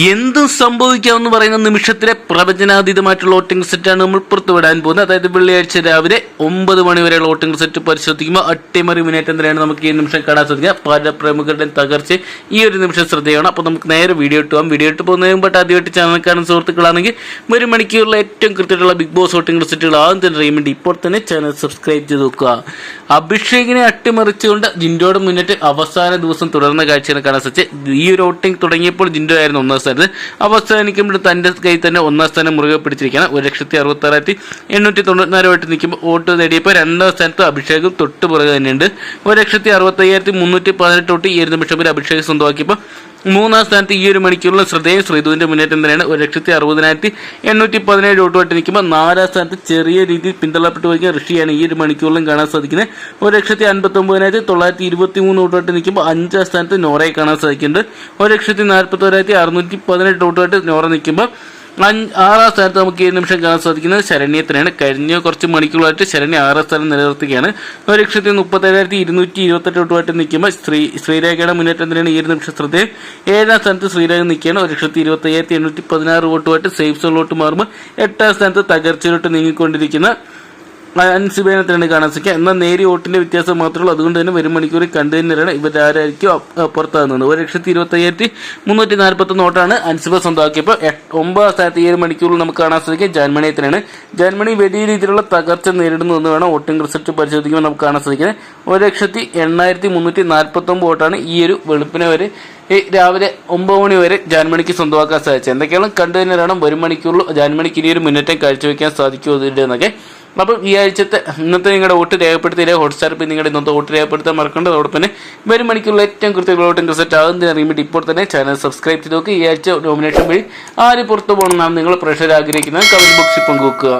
എന്തും സംഭവിക്കാമെന്ന് പറയുന്ന നിമിഷത്തിലെ പ്രവചനാതീതമായിട്ടുള്ള വോട്ടിംഗ് സെറ്റാണ് നമ്മൾ പുറത്തുവിടാൻ പോകുന്നത്. അതായത് വെള്ളിയാഴ്ച രാവിലെ ഒമ്പത് മണി വരെയുള്ള വോട്ടിംഗ് സെറ്റ് പരിശോധിക്കുമ്പോൾ അട്ടിമറി മുന്നേറ്റം തന്നെയാണ് നമുക്ക് ഈ നിമിഷം കാണാൻ സാധിക്കുക. പല പ്രമുഖരുടെയും തകർച്ച ഈ ഒരു നിമിഷം ശ്രദ്ധയാണ് അപ്പോൾ നമുക്ക് നേരെ വീഡിയോ ഇട്ട് പോകാം. വീഡിയോ ഇട്ട് പോകുന്നതിന് മുമ്പ് ആദ്യമായിട്ട് ചാനൽ കാണുന്ന സുഹൃത്തുക്കളാണെങ്കിൽ ഒരു മണിക്കൂറിലെ ഏറ്റവും കൃത്യമായിട്ടുള്ള ബിഗ് ബോസ് വോട്ടിംഗ് സെറ്റുകൾ ആദ്യം തന്നെ അറിയാൻ ഇപ്പോൾ തന്നെ ചാനൽ സബ്സ്ക്രൈബ് ചെയ്ത് നോക്കുക. അഭിഷേകിനെ അട്ടിമറിച്ചുകൊണ്ട് ജിൻഡോയുടെ മുന്നേറ്റ് അവസാന ദിവസം തുടർന്ന കാഴ്ചയാണ് കാണാൻ സാധിച്ചത്. ഈ ഒരു വോട്ടിംഗ് തുടങ്ങിയപ്പോൾ ജിൻഡോ ആയിരുന്നു ഒന്നാം സ്ഥാനത്ത് അവസാനിക്കുമ്പോൾ തന്റെ കയ്യിൽ തന്നെ ഒന്നാം സ്ഥാനം മുറുകെ പിടിച്ചിരിക്കുകയാണ്. ഒരു ലക്ഷത്തി അറുപത്താറായിരത്തി എണ്ണൂറ്റി വോട്ട് നിൽക്കുമ്പോൾ വോട്ട് നേടിയപ്പോൾ രണ്ടാം സ്ഥാനത്ത് അഭിഷേകും തൊട്ട് പുറകെ തന്നെയുണ്ട്. ഒരു ലക്ഷത്തി അറുപത്തയ്യായിരത്തി മുന്നൂറ്റി പതിനെട്ട് വോട്ട് ഈ ഒരു നിമിഷം വരെ അഭിഷേക് സ്വന്തമാക്കിയപ്പോൾ മൂന്നാം സ്ഥാനത്ത് ഈ ഒരു മണിക്കൂറിലെ ശ്രദ്ധേയം ശ്രീധുവിന്റെ മുന്നേറ്റം തന്നെയാണ്. ഒരു ലക്ഷത്തി അറുപതിനായിരത്തി എണ്ണൂറ്റി പതിനേഴ് വോട്ടുമായിട്ട് നിൽക്കുമ്പോൾ നാലാം സ്ഥാനത്ത് ചെറിയ രീതിയിൽ പിന്തള്ളപ്പെട്ടു വയ്ക്കുന്ന ഋഷിയാണ് ഈ ഒരു മണിക്കൂറിലും കാണാൻ സാധിക്കുന്നത്. ഒരു ലക്ഷത്തി അൻപത്തി ഒമ്പതിനായിരത്തി തൊള്ളായിരത്തി ഇരുപത്തി മൂന്ന് വോട്ടുമായിട്ട് നിൽക്കുമ്പോൾ അഞ്ചാം സ്ഥാനത്ത് നോറയെ കാണാൻ സാധിക്കുന്നുണ്ട്. ഒരു ലക്ഷത്തി നാൽപ്പത്തി ഒരായിരത്തി അറുന്നൂറ്റി പതിനെട്ട് വോട്ടുമായിട്ട് നോറ നിൽക്കുമ്പോൾ ആറാം സ്ഥാനത്ത് നമുക്ക് ഈ നിമിഷം കാണാൻ സാധിക്കുന്നത് ശരണ്യത്തിനാണ് കഴിഞ്ഞ കുറച്ച് മണിക്കൂറായിട്ട് ശരണ്യ ആറാം സ്ഥാനം നിലനിർത്തുകയാണ്. ഒരു ലക്ഷത്തി മുപ്പത്തേഴായിരത്തി ഇരുന്നൂറ്റി ഇരുപത്തെട്ട് വോട്ടുമായിട്ട് നിൽക്കുമ്പോൾ ശ്രീ ശ്രീരേഖയുടെ മുന്നേറ്റം തന്നെയാണ് ഈ ഒരു നിമിഷം ശ്രദ്ധയും ഏഴാം സ്ഥാനത്ത് ശ്രീരേഖ നിൽക്കുകയാണ്. ഒരു ലക്ഷത്തി ഇരുപത്തി അയ്യായിരത്തി എണ്ണൂറ്റി പതിനാറ് വോട്ടുമായിട്ട് സേഫ് സോണിലോട്ട് മാറുമ്പോൾ എട്ടാം സ്ഥാനത്ത് തകർച്ചയിലോട്ട് നീങ്ങിക്കൊണ്ടിരിക്കുന്ന അൻസിബേനത്തിനാണ് കാണാൻ സാധിക്കുക. എന്നാൽ നേരി വോട്ടിന്റെ വ്യത്യാസം മാത്രമേ അതുകൊണ്ട് തന്നെ വരും മണിക്കൂറിൽ കണ്ടെയ്നറാണ് ഇവർ അപ്പ- പുറത്താകുന്നത്. ഒരു ലക്ഷത്തി ഇരുപത്തി അയ്യായിരത്തി മുന്നൂറ്റി നാൽപ്പത്തൊന്ന് വോട്ടാണ് അൻസിബ സ്വന്തമാക്കിയപ്പോൾ ഒമ്പത് സ്ഥാനത്ത് ഏഴ് മണിക്കൂറിൽ നമുക്ക് കാണാൻ സാധിക്കുക. ജാൻമണിയത്തിനാണ് ജാൻമണി വലിയ രീതിയിലുള്ള തകർച്ച നേരിടുന്നു എന്ന് വേണം വോട്ടിംഗ് റിസൾട്ട് പരിശോധിക്കുമ്പോൾ നമുക്ക് കാണാൻ സാധിക്കുന്നത്. ഒരു ലക്ഷത്തി എണ്ണായിരത്തി മുന്നൂറ്റി നാൽപ്പത്തൊമ്പത് വോട്ടാണ് ഈ ഒരു വെളുപ്പിനെ വരെ രാവിലെ ഒമ്പത് മണി വരെ ജാൻമണിക്ക് സ്വന്തമാക്കാൻ സാധിച്ചത്. എന്തൊക്കെയാണ് കണ്ടു തന്നെയാണ്. വരും മണിക്കൂറിൽ ജാൻമണിക്ക് ഇനിയൊരു മുന്നേറ്റം കാഴ്ചവെക്കാൻ സാധിക്കുമോ ഇതിന്റെ എന്നൊക്കെ അപ്പം ഈ ആഴ്ചത്തെ ഇന്നത്തെ നിങ്ങളുടെ വോട്ട് രേഖപ്പെടുത്തിയില്ലേ? ഹോട്ട്സ്റ്റാർ പിന്നെ നിങ്ങളുടെ ഇന്നത്തെ വോട്ട് രേഖപ്പെടുത്താൻ മറക്കേണ്ടത് അതോടൊപ്പം തന്നെ വരും മണിക്കുള്ള ഏറ്റവും കൃത്യമുള്ള വോട്ടിംഗ് റിസൾട്ട് ആകുന്നതിന് അറിയുമ്പോൾ ഇപ്പോൾ തന്നെ ചാനൽ സബ്സ്ക്രൈബ് ചെയ്ത് നോക്കുക ഈ ആഴ്ച നോമിനേഷൻ വഴി ആര് പുറത്തു പോകണമെന്നാണ് നിങ്ങൾ പ്രഷർ ആഗ്രഹിക്കുന്നത്. കമന്റ് ബോക്സിൽ പങ്കുവെക്കുക.